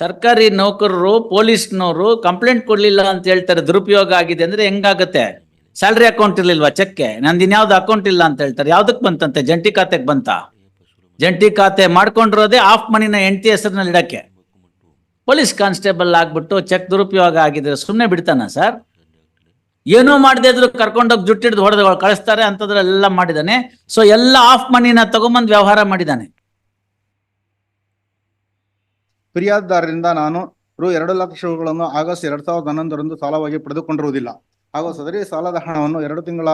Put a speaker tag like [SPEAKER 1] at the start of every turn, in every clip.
[SPEAKER 1] ಸರ್ಕಾರಿ ನೌಕರರು, ಪೊಲೀಸ್ನವರು ಕಂಪ್ಲೇಂಟ್ ಕೊಡ್ಲಿಲ್ಲ ಅಂತ ಹೇಳ್ತಾರೆ, ದುರುಪಯೋಗ ಆಗಿದೆ ಅಂದ್ರೆ ಹೆಂಗಾಗತ್ತೆ? ಸ್ಯಾಲ್ರಿ ಅಕೌಂಟ್ ಇರ್ಲಿಲ್ವಾ ಚೆಕ್ಕೆ ನಂದು ಇನ್ಯಾವ್ದು ಅಕೌಂಟ್ ಇಲ್ಲ ಅಂತ ಹೇಳ್ತಾರೆ. ಯಾವ್ದಕ್ ಬಂತಂತೆ? ಜಂಟಿ ಖಾತೆಗೆ ಬಂತ? ಜಂಟಿ ಖಾತೆ ಮಾಡ್ಕೊಂಡಿರೋದೇ ಆಫ್ ಮನಿನ ಹೆಂಡತಿ ಹೆಸರಿನಲ್ಲಿ ಇಡಕ್ಕೆ. ಪೊಲೀಸ್ ಕಾನ್ಸ್ಟೇಬಲ್ ಆಗ್ಬಿಟ್ಟು ಚೆಕ್ ದುರುಪಯೋಗ ಆಗಿದ್ರೆ ಸುಮ್ಮನೆ ಬಿಡ್ತಾನ ಸರ್? ಏನೂ ಮಾಡದೇ ಇದ್ರು ಕರ್ಕೊಂಡೋಗಿ ಜುಟ್ಟಿಡ್ದು ಹೊಡೆದ ಕಳಿಸ್ತಾರೆ ಅಂತದ್ರೆಲ್ಲ ಮಾಡಿದಾನೆ. ಸೊ ಎಲ್ಲ ಆಫ್ ಮನಿನ ತಗೊಂಬಂದು ವ್ಯವಹಾರ ಮಾಡಿದಾನೆ.
[SPEAKER 2] ಫಿರ್ಯಾದಿದಾರರಿಂದ ನಾನು ರು ಎರಡು ಲಕ್ಷ ರೂಗಳನ್ನು ಆಗಸ್ಟ್ ಎರಡ್ ಸಾವಿರದ ಹನ್ನೊಂದರಂದು ಸಾಲವಾಗಿ ಪಡೆದುಕೊಂಡಿರುವುದಿಲ್ಲ. ಹಾಗೂ ಸದರಿ ಸಾಲದ ಹಣವನ್ನು ಎರಡು ತಿಂಗಳ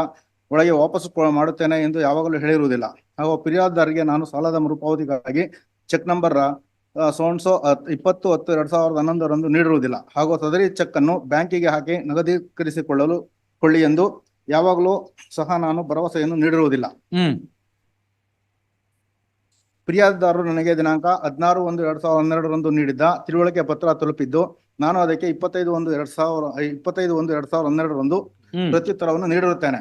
[SPEAKER 2] ಒಳಗೆ ವಾಪಸ್ ಮಾಡುತ್ತೇನೆ ಎಂದು ಯಾವಾಗಲೂ ಹೇಳಿರುವುದಿಲ್ಲ. ಹಾಗೂ ಫಿರ್ಯಾದಿದಾರರಿಗೆ ನಾನು ಸಾಲದ ಮರುಪಾವತಿಗಾಗಿ ಚೆಕ್ ನಂಬರ್ ಸೋನ್ಸೋ ಇಪ್ಪತ್ತು ಹತ್ತು ಎರಡ್ ಸಾವಿರದ ಹನ್ನೊಂದರಂದು ನೀಡಿರುವುದಿಲ್ಲ. ಹಾಗೂ ಸದರಿ ಚೆಕ್ ಅನ್ನು ಬ್ಯಾಂಕಿಗೆ ಹಾಕಿ ನಗದೀಕರಿಸಿಕೊಳ್ಳಲು ಕೊಳ್ಳಿ ಎಂದು ಯಾವಾಗಲೂ ಸಹ ನಾನು ಭರವಸೆಯನ್ನು ನೀಡಿರುವುದಿಲ್ಲ. ಫಿರ್ಯಾದಿದಾರರು ನನಗೆ ದಿನಾಂಕ ಹದಿನಾರು ಒಂದು ಎರಡ್ ಸಾವಿರದ ಹನ್ನೆರಡರಂದು ನೀಡಿದ್ದ ತಿಳುವಳಿಕೆ ಪತ್ರ ತಲುಪಿದ್ದು ನಾನು ಅದಕ್ಕೆ ಇಪ್ಪತ್ತೈದು ಒಂದು ಎರಡ್ ಸಾವಿರ ಇಪ್ಪತ್ತೈದು ಒಂದು ಎರಡ್ ಸಾವಿರದ ಹನ್ನೆರಡರಂದು ಪ್ರತ್ಯುತ್ತರವನ್ನು ನೀಡಿರುತ್ತೇನೆ.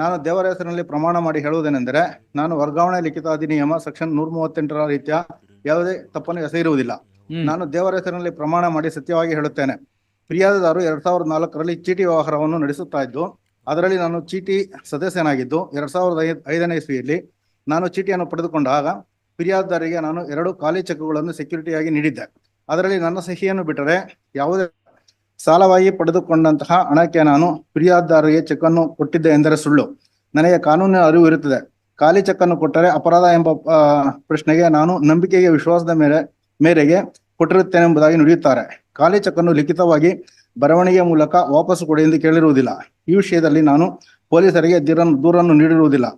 [SPEAKER 2] ನಾನು ದೇವರ ಹೆಸರಿನಲ್ಲಿ ಪ್ರಮಾಣ ಮಾಡಿ ಹೇಳುವುದೇನೆಂದರೆ ನಾನು ವರ್ಗಾವಣೆ ಲಿಖಿತ ಅಧಿನಿಯಮ ಸೆಕ್ಷನ್ ನೂರ ಮೂವತ್ತೆಂಟರ ರೀತಿಯ ಯಾವುದೇ ತಪ್ಪನ್ನು
[SPEAKER 1] ಎಸೆಯಿರುವುದಿಲ್ಲ
[SPEAKER 2] ನಾನು ದೇವರ ಹೆಸರಿನಲ್ಲಿ ಪ್ರಮಾಣ ಮಾಡಿ ಸತ್ಯವಾಗಿ ಹೇಳುತ್ತೇನೆ. ಫಿರ್ಯಾದಿದಾರರು ಎರಡ್ ಸಾವಿರದ ನಾಲ್ಕರಲ್ಲಿ ಚೀಟಿ ವ್ಯವಹಾರವನ್ನು ನಡೆಸುತ್ತಾ ಇದ್ದು ಅದರಲ್ಲಿ ನಾನು ಚೀಟಿ ಸದಸ್ಯನಾಗಿದ್ದು ಎರಡ್ ಸಾವಿರದ ಐದನೇ ಇಸ್ವಿಯಲ್ಲಿ ನಾನು ಚೀಟಿಯನ್ನು ಪಡೆದುಕೊಂಡಾಗ ಫಿರ್ಯಾದಿದಾರರಿಗೆ ನಾನು ಎರಡು ಖಾಲಿ ಚೆಕ್ಗಳನ್ನು ಸೆಕ್ಯೂರಿಟಿಯಾಗಿ ನೀಡಿದ್ದೆ. ಅದರಲ್ಲಿ ನನ್ನ ಸಹಿಯನ್ನು ಬಿಟ್ಟರೆ ಯಾವುದೇ ಸಾಲವಾಗಿ ಪಡೆದುಕೊಂಡಂತಹ ಹಣಕ್ಕೆ ನಾನು ಫಿರ್ಯಾದಿದಾರರಿಗೆ ಚೆಕ್ ಅನ್ನು ಕೊಟ್ಟಿದ್ದೆ ಎಂದರೆ ಸುಳ್ಳು. ನನಗೆ ಕಾನೂನಿನ ಅರಿವು ಇರುತ್ತದೆ. ಖಾಲಿ ಚೆಕ್ ಅನ್ನು ಕೊಟ್ಟರೆ ಅಪರಾಧ ಎಂಬ ಪ್ರಶ್ನೆಗೆ ನಾನು ನಂಬಿಕೆಗೆ ವಿಶ್ವಾಸದ ಮೇಲೆ, ಮೇರೆಗೆ ಕೊಟ್ಟಿರುತ್ತೇನೆಂಬುದಾಗಿ ನುಡಿಯುತ್ತಾರೆ. ಖಾಲಿ ಚೆಕ್ ಅನ್ನು ಲಿಖಿತವಾಗಿ ಬರವಣಿಗೆ ಮೂಲಕ ವಾಪಸ್ ಕೊಡಿ ಎಂದು ಕೇಳಿರುವುದಿಲ್ಲ. ಈ ವಿಷಯದಲ್ಲಿ ನಾನು ಪೊಲೀಸರಿಗೆ ದೂರನ್ನು ನೀಡಿರುವುದಿಲ್ಲ.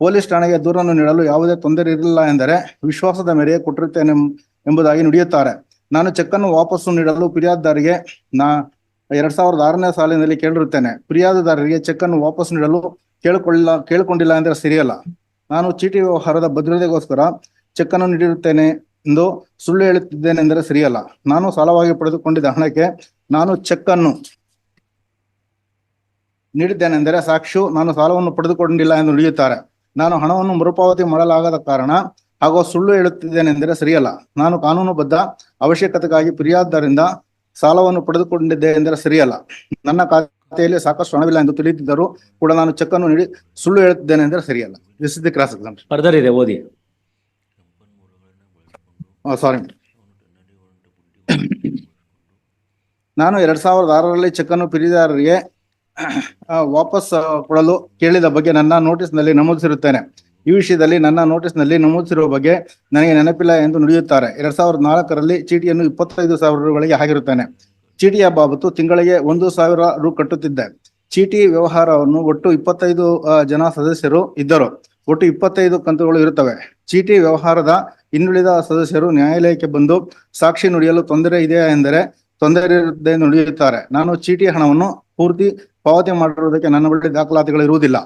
[SPEAKER 2] ಪೊಲೀಸ್ ಠಾಣೆಗೆ ದೂರನ್ನು ನೀಡಲು ಯಾವುದೇ ತೊಂದರೆ ಇರಲಿಲ್ಲ ಎಂದರೆ ವಿಶ್ವಾಸದ ಮೇರೆಗೆ ಕೊಟ್ಟಿರುತ್ತೇನೆ ಎಂಬುದಾಗಿ ನುಡಿಯುತ್ತಾರೆ. ನಾನು ಚೆಕ್ ಅನ್ನು ವಾಪಸ್ಸು ನೀಡಲು ಫಿರ್ಯಾದಿದಾರರಿಗೆ ನಾ ಎರಡ್ ಸಾವಿರದ ಆರನೇ ಸಾಲಿನಲ್ಲಿ ಕೇಳಿರುತ್ತೇನೆ. ಫಿರ್ಯಾದಿದಾರರಿಗೆ ಚೆಕ್ ಅನ್ನು ವಾಪಸ್ ನೀಡಲು ಕೇಳಿಕೊಳ್ಳಿಲ್ಲ ಕೇಳಿಕೊಂಡಿಲ್ಲ ಎಂದರೆ ಸರಿಯಲ್ಲ. ನಾನು ಚೀಟಿ ವ್ಯವಹಾರದ ಭದ್ರತೆಗೋಸ್ಕರ ಚೆಕ್ ಅನ್ನು ನೀಡಿರುತ್ತೇನೆ ಎಂದು ಸುಳ್ಳು ಹೇಳುತ್ತಿದ್ದೇನೆ ಎಂದರೆ ಸರಿಯಲ್ಲ. ನಾನು ಸಾಲವಾಗಿ ಪಡೆದುಕೊಂಡಿದ್ದ ಹಣಕ್ಕೆ ನಾನು ಚೆಕ್ ಅನ್ನು ನೀಡಿದ್ದೇನೆಂದರೆ ಸಾಕ್ಷು ನಾನು ಸಾಲವನ್ನು ಪಡೆದುಕೊಂಡಿಲ್ಲ ಎಂದು ನುಡಿಯುತ್ತಾರೆ. ನಾನು ಹಣವನ್ನು ಮರುಪಾವತಿ ಮಾಡಲಾಗದ ಕಾರಣ ಹಾಗೂ ಸುಳ್ಳು ಹೇಳುತ್ತಿದ್ದೇನೆಂದರೆ ಸರಿಯಲ್ಲ. ನಾನು ಕಾನೂನುಬದ್ಧ ಅವಶ್ಯಕತೆಗಾಗಿ ಫಿರ್ಯಾದಿದಾರರಿಂದ ಸಾಲವನ್ನು ಪಡೆದುಕೊಂಡಿದ್ದೆ ಎಂದರೆ ಸರಿಯಲ್ಲ. ನನ್ನ ಖಾತೆಯಲ್ಲಿ ಸಾಕಷ್ಟು ಹಣವಿಲ್ಲ ಎಂದು ತಿಳಿದಿದ್ದರೂ ಕೂಡ ನಾನು ಚೆಕ್ ಅನ್ನು ನೀಡಿ ಸುಳ್ಳು ಹೇಳುತ್ತಿದ್ದೇನೆ ಎಂದರೆ ಸರಿಯಲ್ಲ. This is the cross
[SPEAKER 1] further ಇದೆ ಓದಿ.
[SPEAKER 2] ಸಾರಿ ನಾನು ಎರಡ್ ಸಾವಿರದ ಆರರಲ್ಲಿ ಚೆಕ್ ಅನ್ನು ಫಿರ್ಯಾದಿದಾರರಿಗೆ ಆ, ವಾಪಸ್ ಕೊಡಲು ಕೇಳಿದ ಬಗ್ಗೆ ನನ್ನ ನೋಟಿಸ್ನಲ್ಲಿ ನಮೂದಿಸಿರುತ್ತೇನೆ. ಈ ವಿಷಯದಲ್ಲಿ ನನ್ನ ನೋಟಿಸ್ನಲ್ಲಿ ನಮೂದಿಸಿರುವ ಬಗ್ಗೆ ನನಗೆ ನೆನಪಿಲ್ಲ ಎಂದು ನುಡಿಯುತ್ತಾರೆ. ಎರಡ್ ಸಾವಿರದ ನಾಲ್ಕರಲ್ಲಿ ಚೀಟಿಯನ್ನು ಇಪ್ಪತ್ತೈದು ಸಾವಿರ ರೂಗಳಿಗೆ ಆಗಿರುತ್ತೇನೆ ಚೀಟಿಯ ಬಾಬತ್ತು ತಿಂಗಳಿಗೆ ಒಂದು ಸಾವಿರ ರು ಕಟ್ಟುತ್ತಿದ್ದೆ. ಚೀಟಿ ವ್ಯವಹಾರವನ್ನು ಒಟ್ಟು ಇಪ್ಪತ್ತೈದು ಜನ ಸದಸ್ಯರು ಇದ್ದರು. ಒಟ್ಟು ಇಪ್ಪತ್ತೈದು ಕಂತುಗಳು ಇರುತ್ತವೆ. ಚೀಟಿ ವ್ಯವಹಾರದ ಇನ್ನುಳಿದ ಸದಸ್ಯರು ನ್ಯಾಯಾಲಯಕ್ಕೆ ಬಂದು ಸಾಕ್ಷಿ ನುಡಿಯಲು ತೊಂದರೆ ಇದೆಯಾ ಎಂದರೆ ತೊಂದರೆ ಇರುತ್ತೆ ಎಂದು ನುಡಿಯುತ್ತಾರೆ. ನಾನು ಚೀಟಿ ಹಣವನ್ನು ಪೂರ್ತಿ ಪಾವತಿ ಮಾಡಿರುವುದಕ್ಕೆ ನನ್ನ ಬಳಿ ದಾಖಲಾತಿಗಳು ಇರುವುದಿಲ್ಲ.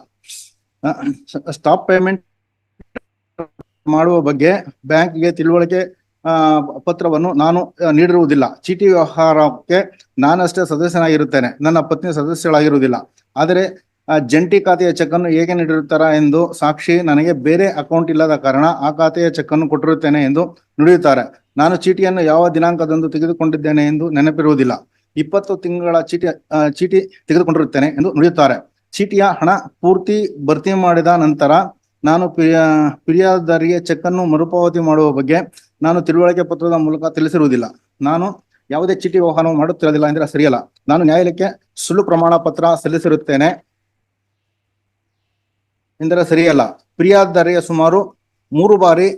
[SPEAKER 2] ಸ್ಟಾಪ್ ಪೇಮೆಂಟ್ ಮಾಡುವ ಬಗ್ಗೆ ಬ್ಯಾಂಕ್ಗೆ ತಿಳುವಳಿಕೆ ಪತ್ರವನ್ನು ನಾನು ನೀಡಿರುವುದಿಲ್ಲ. ಚೀಟಿ ವ್ಯವಹಾರಕ್ಕೆ ನಾನಷ್ಟೇ ಸದಸ್ಯನಾಗಿರುತ್ತೇನೆ. ನನ್ನ ಪತ್ನಿ ಸದಸ್ಯಳಾಗಿರುವುದಿಲ್ಲ. ಆದರೆ ಜಂಟಿ ಖಾತೆಯ ಚೆಕ್ ಅನ್ನು ಹೇಗೆ ನೀಡಿರುತ್ತಾರೆ ಎಂದು ಸಾಕ್ಷಿ ನನಗೆ ಬೇರೆ ಅಕೌಂಟ್ ಇಲ್ಲದ ಕಾರಣ ಆ ಖಾತೆಯ ಚೆಕ್ ಅನ್ನು ಕೊಟ್ಟಿರುತ್ತೇನೆ ಎಂದು ನುಡಿಯುತ್ತಾರೆ. ನಾನು ಚೀಟಿಯನ್ನು ಯಾವ ದಿನಾಂಕದಂದು ತೆಗೆದುಕೊಂಡಿದ್ದೇನೆ ಎಂದು ನೆನಪಿರುವುದಿಲ್ಲ. ಇಪ್ಪತ್ತು ತಿಂಗಳ ಚೀಟಿ ಚೀಟಿ ತೆಗೆದುಕೊಂಡಿರುತ್ತೇನೆ ಎಂದು ನುಡಿಯುತ್ತಾರೆ. ಚೀಟಿಯ ಹಣ ಪೂರ್ತಿ ಭರ್ತಿ ಮಾಡಿದ ನಂತರ ನಾನು ಪಿರಿಯಾದಾರಿಗೆ ಚೆಕ್ ಅನ್ನು ಮರುಪಾವತಿ ಮಾಡುವ ಬಗ್ಗೆ ನಾನು ತಿಳುವಳಿಕೆ ಪತ್ರದ ಮೂಲಕ ತಿಳಿಸಿರುವುದಿಲ್ಲ. ನಾನು ಯಾವುದೇ ಚೀಟಿ ವ್ಯವಹಾರ ಮಾಡುತ್ತಿರೋದಿಲ್ಲ ಎಂದರೆ ಸರಿಯಲ್ಲ. ನಾನು ನ್ಯಾಯಾಲಯಕ್ಕೆ ಸುಳ್ಳು ಪ್ರಮಾಣ ಪತ್ರ ಸಲ್ಲಿಸಿರುತ್ತೇನೆ ಎಂದರೆ ಸರಿಯಲ್ಲ. ಪಿರಿಯಾದಾರಿಗೆ ಸುಮಾರು ಮೂರು ಬಾರಿ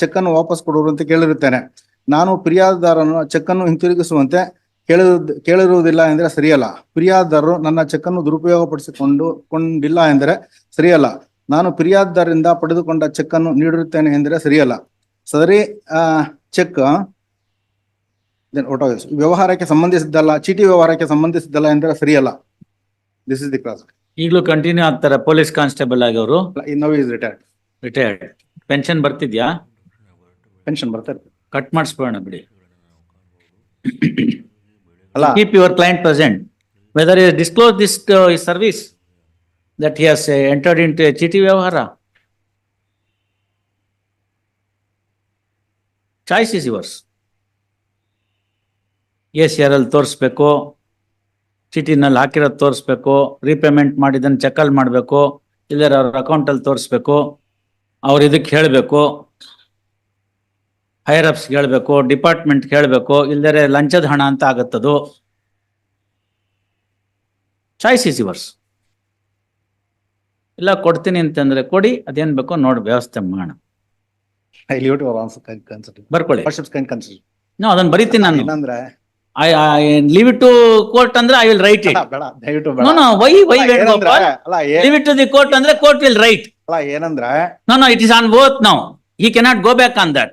[SPEAKER 2] ಚೆಕ್ ಅನ್ನು ವಾಪಸ್ ಕೊಡುವಂತೆ ಕೇಳಿರುತ್ತೇನೆ. ನಾನು ಪಿರಿಯಾದಾರನ್ನು ಚೆಕ್ ಅನ್ನು ಹಿಂತಿರುಗಿಸುವಂತೆ ಕೇಳಿರುವುದು ಕೇಳಿರುವುದಿಲ್ಲ ಎಂದರೆ ಸರಿಯಲ್ಲ. ಫಿರ್ಯಾದಿದಾರರು ನನ್ನ ಚೆಕ್ ಅನ್ನು ದುರುಪಯೋಗಪಡಿಸಿಕೊಂಡು ಕೊಂಡಿಲ್ಲ ಎಂದರೆ ಸರಿಯಲ್ಲ. ನಾನು ಫಿರ್ಯಾದಿದಾರರಿಂದ ಪಡೆದುಕೊಂಡ ಚೆಕ್ ಅನ್ನು ನೀಡಿರುತ್ತೇನೆ ಎಂದರೆ ಸರಿಯಲ್ಲ. ಸದರಿ ಆ ಚೆಕ್ ವ್ಯವಹಾರಕ್ಕೆ ಸಂಬಂಧಿಸಿದ್ದಲ್ಲ ಚೀಟಿ ವ್ಯವಹಾರಕ್ಕೆ ಸಂಬಂಧಿಸಿದ್ದಲ್ಲ ಎಂದರೆ ಸರಿಯಲ್ಲ. ದಿಸ್ ಇಸ್ ದಿ ಕ್ಲಾಸ್
[SPEAKER 1] ಈಗಲೂ ಕಂಟಿನ್ಯೂ ಆಗ್ತಾರೆ ಪೊಲೀಸ್ ಕಾನ್ಸ್ಟೇಬಲ್ ಆಗಿ ಅವರು
[SPEAKER 2] now is retired
[SPEAKER 1] retired pension ಬರ್ತಿದ್ಯಾ?
[SPEAKER 2] Pension ಬರ್ತಾರೆ
[SPEAKER 1] ಕಟ್ ಮಾಡಿಸ್ಬೋಣ ಬಿಡಿ.
[SPEAKER 2] ಅಲ್ಲ.
[SPEAKER 1] Keep your client present whether is disclose this service that he has entered in to ಚೀಟಿ ವ್ಯವಹಾರ choice is yours A C R ಅಲ್ಲಿ ತೋರಿಸ್ಬೇಕು ಚೀಟಿನಲ್ಲಿ ಹಾಕಿರೋದು ತೋರಿಸ್ಬೇಕು ರೀಪೇಮೆಂಟ್ ಮಾಡಿದ್ದನ್ನು ಚೆಕಲ್ಲಿ ಮಾಡಬೇಕು ಇಲ್ಲರ ಅವ್ರ ಅಕೌಂಟಲ್ಲಿ ತೋರಿಸ್ಬೇಕು, ಅವ್ರು ಇದಕ್ಕೆ ಹೇಳಬೇಕು ಹೈರ್ ಅಪ್ಸ್ ಹೇಳಬೇಕು ಡಿಪಾರ್ಟ್ಮೆಂಟ್ ಹೇಳಬೇಕು ಇಲ್ದರೆ ಲಂಚದ ಹಣ ಅಂತ ಆಗತ್ತದು. ಚಾಯ್ಸ್ ಇಸ್ ಯುವರ್ಸ್ ಇಲ್ಲ ಕೊಡ್ತೀನಿ ಅಂತಂದ್ರೆ ಕೊಡಿ ಅದೇನ್ ಬೇಕೋ ನೋಡಿ ವ್ಯವಸ್ಥೆ ಮಾಡೋಣ. ಬರ್ಕೊಳ್ಳಿ. ನೋ ಅದನ್ನ ಬರೀತೀನಿ ನಾನು. I leave it to court ಅಂದ್ರೆ ಐ ವಿಲ್ ರೈಟ್ ಇಟ್
[SPEAKER 2] ಬೇಡ ದಯವಿಟ್ಟು
[SPEAKER 1] ನೋ
[SPEAKER 2] ಬೇಡ
[SPEAKER 1] no why why leave it to the court ಅಂದ್ರೆ ಕೋರ್ಟ್ ವಿಲ್ ರೈಟ್
[SPEAKER 2] ಅಲ್ಲ ಏನಂದ್ರೆ?
[SPEAKER 1] No no it is on both now he cannot go back on that.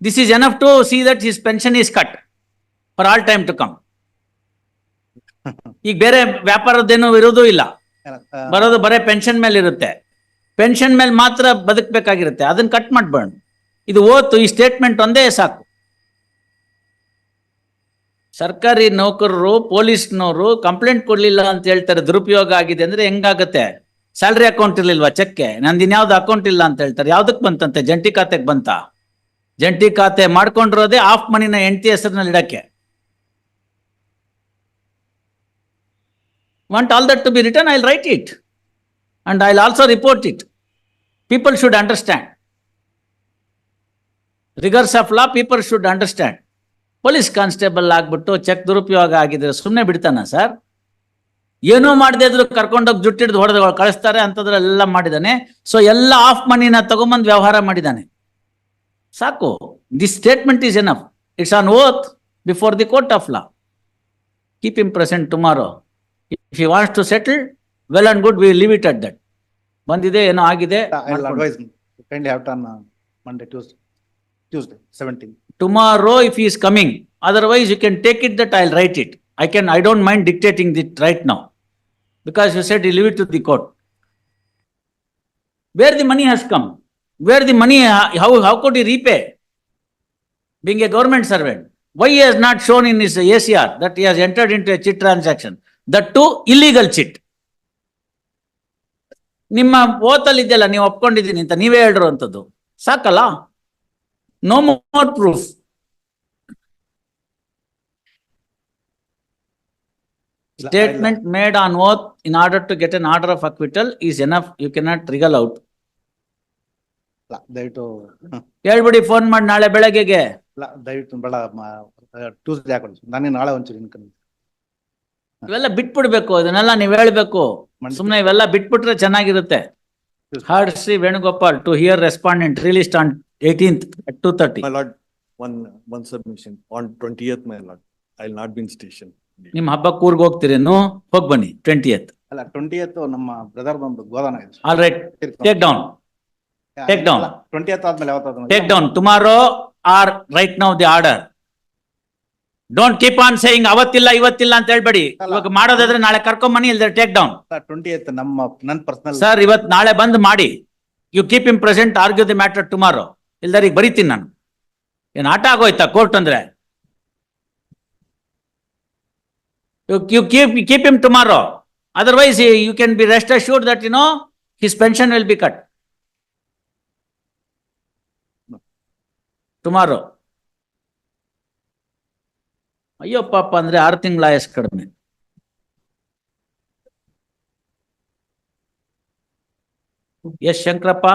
[SPEAKER 1] This is enough to see that his pension is cut for all time to come. ಈಗ ಬೇರೆ ವ್ಯಾಪಾರದ್ದೇನು ಇರೋದು ಇಲ್ಲ. ಬರೋದು ಬರೇ pension ಮೇಲೆ ಇರುತ್ತೆ. ಪೆನ್ಷನ್ ಮೇಲೆ ಮಾತ್ರ ಬದುಕಬೇಕಾಗಿರುತ್ತೆ. ಅದನ್ನ ಕಟ್ ಮಾಡ್ಬೇಡ ಇದು ಓತು ಈ ಸ್ಟೇಟ್ಮೆಂಟ್ ಒಂದೇ ಸಾಕು. ಸರ್ಕಾರಿ ನೌಕರರು ಪೊಲೀಸ್ನವರು ಕಂಪ್ಲೇಂಟ್ ಕೊಡ್ಲಿಲ್ಲ ಅಂತ ಹೇಳ್ತಾರೆ ದುರುಪಯೋಗ ಆಗಿದೆ ಅಂದ್ರೆ ಹೆಂಗಾಗತ್ತೆ? ಸ್ಯಾಲ್ರಿ ಅಕೌಂಟ್ ಇರ್ಲಿಲ್ವಾ ಚೆಕ್ಗೆ? ನಂದು ಇನ್ಯಾವ್ದು ಅಕೌಂಟ್ ಇಲ್ಲ ಅಂತ ಹೇಳ್ತಾರೆ. ಯಾವ್ದಕ್ ಬಂತಂತೆ? ಜಂಟಿ ಖಾತೆಗೆ ಬಂತ? ಜಂಟಿ ಖಾತೆ ಮಾಡ್ಕೊಂಡಿರೋದೇ ಆಫ್ ಮನಿನ ಹೆಂಡತಿ ಹೆಸರಿನಲ್ಲಿ ಇಡಕ್ಕೆ. Want all that to be return I write it and I also report it people should understand rigours of law people should understand police constable ಆಗ್ಬಿಟ್ಟು ಚೆಕ್ ದುರುಪಯೋಗ ಆಗಿದ್ರೆ ಸುಮ್ಮನೆ ಬಿಡ್ತಾನ ಸರ್ ಏನೂ ಮಾಡದೇ ಇದ್ರು ಕರ್ಕೊಂಡೋಗಿ ಜುಟ್ಟಿಡ್ದು ಹೊಡೆದು ಕಳಿಸ್ತಾರೆ ಅಂತದ್ರೆಲ್ಲ ಮಾಡಿದಾನೆ. ಸೊ ಎಲ್ಲ ಆಫ್ ಮನಿನ ತಗೊಂಬಂದು ವ್ಯವಹಾರ ಮಾಡಿದಾನೆ. ಸಾಕು this statement is enough it's on oath before the court of law keep him present tomorrow if you wants to settle well and good we live it at that ಬಂದಿದೆ ಏನೋ ಆಗಿದೆ
[SPEAKER 2] I'll advise kindly have it on uh, Monday, Tuesday, Tuesday, seventeen.
[SPEAKER 1] tomorrow if he is coming otherwise you can take it that i'll write it i can i don't mind dictating it right now because you where the money how how could he repay being a government servant why he has not shown in his acr that he has entered into a chit transaction that too illegal chit ನಿಮ್ಮ ಓತಲ್ಲಿ ಇದೆಯಲ್ಲ ನೀವು ಒಪ್ಕೊಂಡಿದ್ದೀನಿ ಅಂತ ನೀವೇ ಹೇಳ್ರು ಅಂತದ್ದು ಸಾಕಲ್ಲ no more proof
[SPEAKER 2] proof.
[SPEAKER 1] Statement made on oath in order to get an order of acquittal is enough. You cannot wriggle out.
[SPEAKER 2] ಇಲ್ಲ, ದಯವಿಟ್ಟು.
[SPEAKER 1] ಹೇಳ್ಬಿಡಿ ಫೋನ್ ಮಾಡಿ ನಾಳೆ ಬೆಳಗ್ಗೆಗೆ.
[SPEAKER 2] ಇಲ್ಲ ದಯವಿಟ್ಟು ಬೇಡ ಟ್ಯೂಸ್ಡೇ ಹಾಕೊಳ್ಳಿ ನಾನೇ ನಾಳೆ ಒಂಚೂರು ಇನ್ಕಮ್
[SPEAKER 1] ಇವೆಲ್ಲ ಬಿಟ್ಬಿಡ್ಬೇಕು ಇದನ್ನೆಲ್ಲ ನೀವ್ ಹೇಳ್ಬೇಕು. ಸುಮ್ನೆ ಇವೆಲ್ಲ ಬಿಟ್ಬಿಟ್ರೆ ಚೆನ್ನಾಗಿರುತ್ತೆ. Heard Shri Venugopal to hear respondent released on eighteenth two thirty thirty.
[SPEAKER 3] My lord, one, one submission. On twentieth, my lord, I'll not be in station.
[SPEAKER 1] ನಿಮ್ ಹಬ್ಬ ಕೂರ್ಗ್ ಹೋಗ್ತೀರೇನು? ಹೋಗ್ ಬನ್ನಿ ಟ್ವೆಂಟಿಯತ್.
[SPEAKER 2] ಅಲ್ಲ ಟ್ವೆಂಟಿ ನಮ್ಮ ಬ್ರದರ್ ಬಂದು ಗೋದಾನ ಇದೆ
[SPEAKER 1] all right take down take
[SPEAKER 2] down ಆದ್ಮೇಲೆ ಯಾವತ್ತಾದ್ರು
[SPEAKER 1] take down tomorrow or right now the order. Don't keep on saying ಅವತ್ತಿಲ್ಲ ಇವತ್ತಿಲ್ಲ ಅಂತ ಹೇಳ್ಬೇಡಿ. ಇವಾಗ ಮಾಡೋದಾದ್ರೆ ನಾಳೆ ಕರ್ಕೊಂಬನ್ನಿ ಇಲ್ದ್ರೆ ಟೇಕ್ ಡೌನ್.
[SPEAKER 2] ಟ್ವೆಂಟಿ ನಮ್ಮ ನನ್ ಪರ್ಸನಲ್
[SPEAKER 1] ಸರ್ ಇವತ್ ನಾಳೆ ಬಂದ್ ಮಾಡಿ. You keep him present argue the matter tomorrow ಇಲ್ದಾರ ಈಗ ಬರೀತೀನಿ ನಾನು. ಏನ್ ಆಟ ಆಗೋಯ್ತಾ ಕೋರ್ಟ್ ಅಂದ್ರೆ? You keep keep him tomorrow otherwise you can be rest assured that you know his pension will be cut tomorrow ಅಯ್ಯೋ ಪಾಪ ಅಂದ್ರೆ ಆರು ತಿಂಗಳ ಆಯಸ್ ಕಡಿಮೆ. ಎಸ್ ಶಂಕರಪ್ಪ?